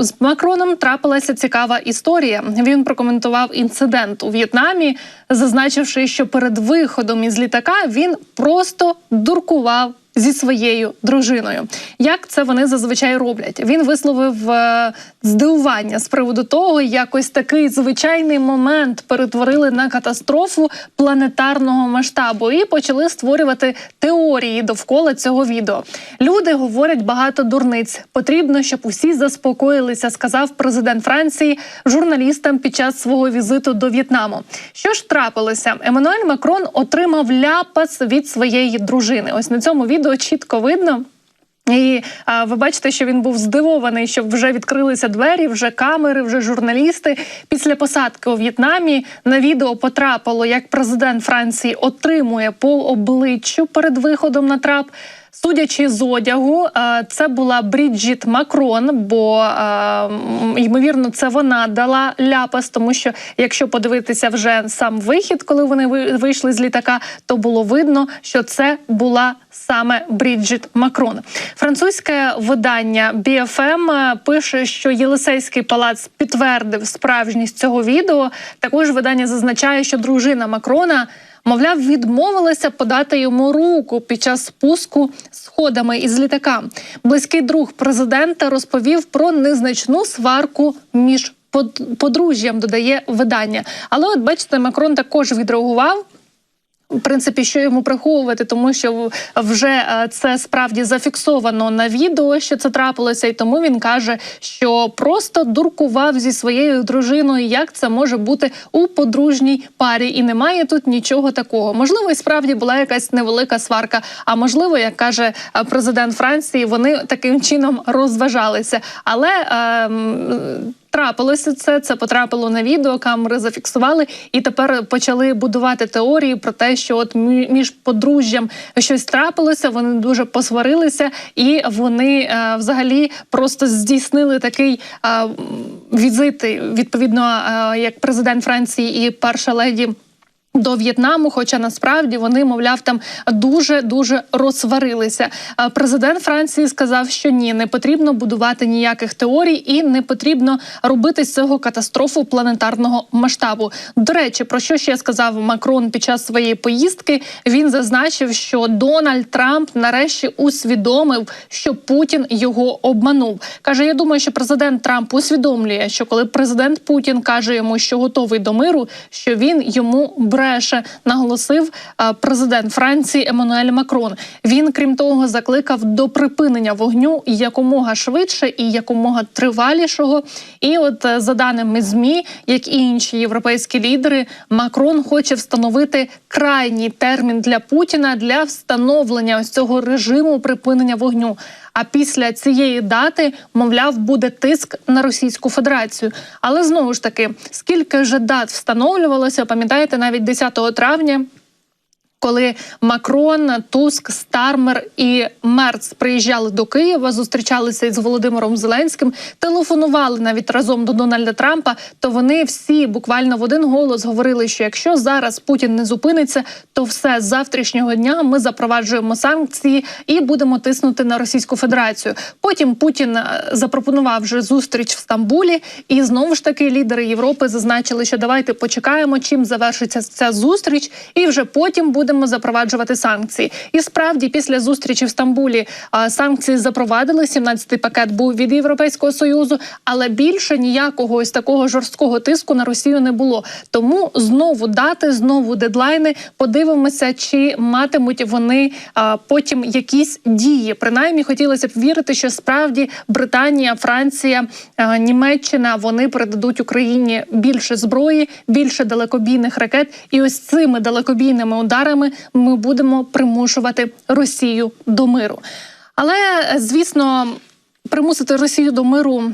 з Макроном трапилася цікава історія. Він прокоментував інцидент у В'єтнамі, зазначивши, що перед виходом із літака він просто дуркував. Зі своєю дружиною, як це вони зазвичай роблять? Він висловив е, здивування з приводу того, як ось такий звичайний момент перетворили на катастрофу планетарного масштабу і почали створювати теорії довкола цього відео. Люди говорять багато дурниць. Потрібно, щоб усі заспокоїлися, сказав президент Франції журналістам під час свого візиту до В'єтнаму. Що ж трапилося? Еммануель Макрон отримав ляпас від своєї дружини. Ось на цьому відео чітко видно. І а, ви бачите, що він був здивований, що вже відкрилися двері, вже камери, вже журналісти. Після посадки у В'єтнамі на відео потрапило, як президент Франції отримує по обличчю перед виходом на трап. Судячи з одягу, це була Бріджіт Макрон, бо ймовірно, це вона дала ляпас, тому що якщо подивитися вже сам вихід, коли вони ви- вийшли з літака, то було видно, що це була саме Бріджіт Макрон. Французьке видання BFM е, пише, що Єлисейський палац підтвердив справжність цього відео. Також видання зазначає, що дружина Макрона. Мовляв, відмовилася подати йому руку під час спуску сходами із літака. Близький друг президента розповів про незначну сварку між подружжям, додає видання. Але, от бачите, Макрон також відреагував. Принципі, що йому приховувати, тому що вже е, це справді зафіксовано на відео, що це трапилося, і тому він каже, що просто дуркував зі своєю дружиною, як це може бути у подружній парі, і немає тут нічого такого. Можливо, і справді була якась невелика сварка. А можливо, як каже е, президент Франції, вони таким чином розважалися. Але ем, Трапилося це, це потрапило на відео, камери зафіксували, і тепер почали будувати теорії про те, що от мі- між подружжям щось трапилося. Вони дуже посварилися, і вони е, взагалі просто здійснили такий е, візит, відповідно, е, як президент Франції і перша леді. До В'єтнаму, хоча насправді вони, мовляв, там дуже дуже розсварилися. Президент Франції сказав, що ні, не потрібно будувати ніяких теорій і не потрібно робити з цього катастрофу планетарного масштабу. До речі, про що ще сказав Макрон під час своєї поїздки? Він зазначив, що Дональд Трамп нарешті усвідомив, що Путін його обманув. каже: Я думаю, що президент Трамп усвідомлює, що коли президент Путін каже йому, що готовий до миру, що він йому бреше, наголосив е, президент Франції Еммануель Макрон. Він, крім того, закликав до припинення вогню якомога швидше і якомога тривалішого. І, от е, за даними змі, як і інші європейські лідери, Макрон хоче встановити крайній термін для Путіна для встановлення ось цього режиму припинення вогню. А після цієї дати, мовляв, буде тиск на Російську Федерацію. Але знову ж таки, скільки вже дат встановлювалося, пам'ятаєте, навіть 10 травня. Коли Макрон, Туск, Стармер і Мерц приїжджали до Києва, зустрічалися із Володимиром Зеленським, телефонували навіть разом до Дональда Трампа, то вони всі буквально в один голос говорили, що якщо зараз Путін не зупиниться, то все з завтрашнього дня ми запроваджуємо санкції і будемо тиснути на Російську Федерацію. Потім Путін е, запропонував вже зустріч в Стамбулі, і знову ж таки лідери Європи зазначили, що давайте почекаємо, чим завершиться ця зустріч, і вже потім будемо запроваджувати санкції. І справді, після зустрічі в Стамбулі санкції запровадили. 17-й пакет був від Європейського союзу, але більше ніякого ось такого жорсткого тиску на Росію не було. Тому знову дати, знову дедлайни. Подивимося, чи матимуть вони потім якісь дії. Принаймні, хотілося б вірити, що справді Британія, Франція, Німеччина вони передадуть Україні більше зброї, більше далекобійних ракет. І ось цими далекобійними ударами ми будемо примушувати Росію до миру. Але звісно, примусити Росію до миру.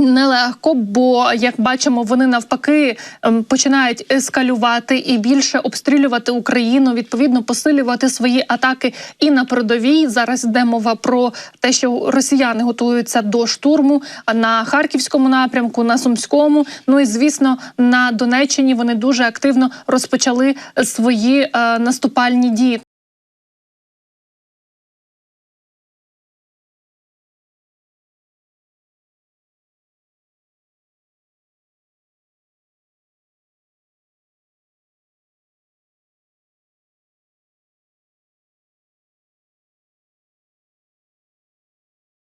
Нелегко, бо як бачимо, вони навпаки ем, починають ескалювати і більше обстрілювати Україну, відповідно посилювати свої атаки і на передовій. Зараз йде мова про те, що росіяни готуються до штурму на харківському напрямку, на сумському. Ну і звісно, на Донеччині вони дуже активно розпочали свої е, наступальні дії.